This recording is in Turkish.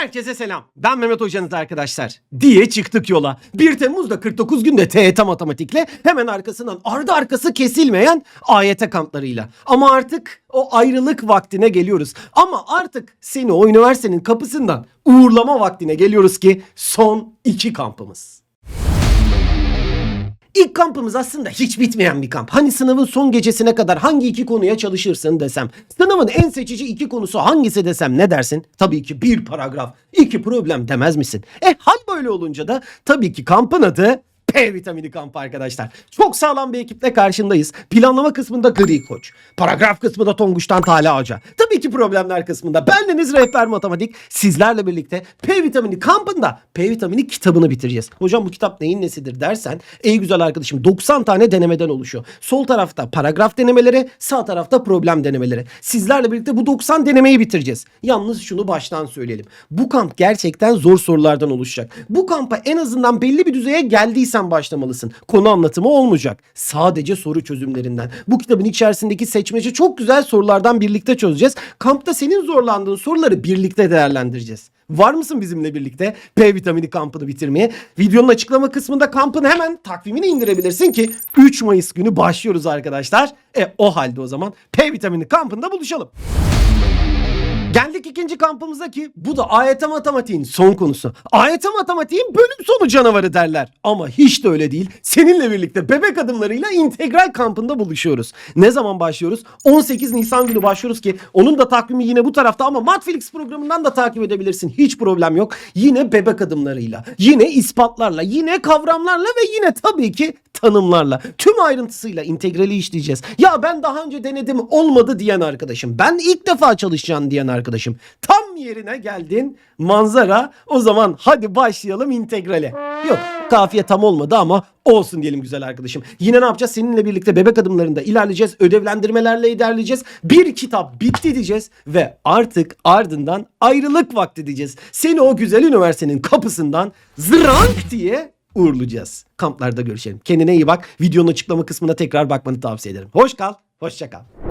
Herkese selam. Ben Mehmet Hocanız arkadaşlar. Diye çıktık yola. 1 Temmuz'da 49 günde TET matematikle hemen arkasından ardı arkası kesilmeyen AYT kamplarıyla. Ama artık o ayrılık vaktine geliyoruz. Ama artık seni o üniversitenin kapısından uğurlama vaktine geliyoruz ki son iki kampımız. İlk kampımız aslında hiç bitmeyen bir kamp. Hani sınavın son gecesine kadar hangi iki konuya çalışırsın desem. Sınavın en seçici iki konusu hangisi desem ne dersin? Tabii ki bir paragraf, iki problem demez misin? E hal böyle olunca da tabii ki kampın adı P vitamini kampı arkadaşlar. Çok sağlam bir ekiple karşındayız. Planlama kısmında Gri Koç. Paragraf kısmında Tonguç'tan Talha Hoca. Tabii ki problemler kısmında bendeniz rehber matematik. Sizlerle birlikte P vitamini kampında P vitamini kitabını bitireceğiz. Hocam bu kitap neyin nesidir dersen ey güzel arkadaşım 90 tane denemeden oluşuyor. Sol tarafta paragraf denemeleri, sağ tarafta problem denemeleri. Sizlerle birlikte bu 90 denemeyi bitireceğiz. Yalnız şunu baştan söyleyelim. Bu kamp gerçekten zor sorulardan oluşacak. Bu kampa en azından belli bir düzeye geldiysen başlamalısın. Konu anlatımı olmayacak. Sadece soru çözümlerinden. Bu kitabın içerisindeki seçmece çok güzel sorulardan birlikte çözeceğiz. Kampta senin zorlandığın soruları birlikte değerlendireceğiz. Var mısın bizimle birlikte P vitamini kampını bitirmeye? Videonun açıklama kısmında kampın hemen takvimini indirebilirsin ki 3 Mayıs günü başlıyoruz arkadaşlar. E o halde o zaman P vitamini kampında buluşalım. Geldik ikinci kampımıza ki bu da AYT matematiğin son konusu. AYT matematiğin bölüm sonu canavarı derler. Ama hiç de öyle değil. Seninle birlikte bebek adımlarıyla integral kampında buluşuyoruz. Ne zaman başlıyoruz? 18 Nisan günü başlıyoruz ki onun da takvimi yine bu tarafta ama Matflix programından da takip edebilirsin. Hiç problem yok. Yine bebek adımlarıyla, yine ispatlarla, yine kavramlarla ve yine tabii ki tanımlarla tüm ayrıntısıyla integrali işleyeceğiz. Ya ben daha önce denedim olmadı diyen arkadaşım. Ben ilk defa çalışacağım diyen arkadaşım. Tam yerine geldin manzara. O zaman hadi başlayalım integrale. Yok kafiye tam olmadı ama olsun diyelim güzel arkadaşım. Yine ne yapacağız? Seninle birlikte bebek adımlarında ilerleyeceğiz. Ödevlendirmelerle ilerleyeceğiz. Bir kitap bitti diyeceğiz ve artık ardından ayrılık vakti diyeceğiz. Seni o güzel üniversitenin kapısından zırank diye uğurlayacağız. Kamplarda görüşelim. Kendine iyi bak. Videonun açıklama kısmına tekrar bakmanı tavsiye ederim. Hoş kal, hoşça kal.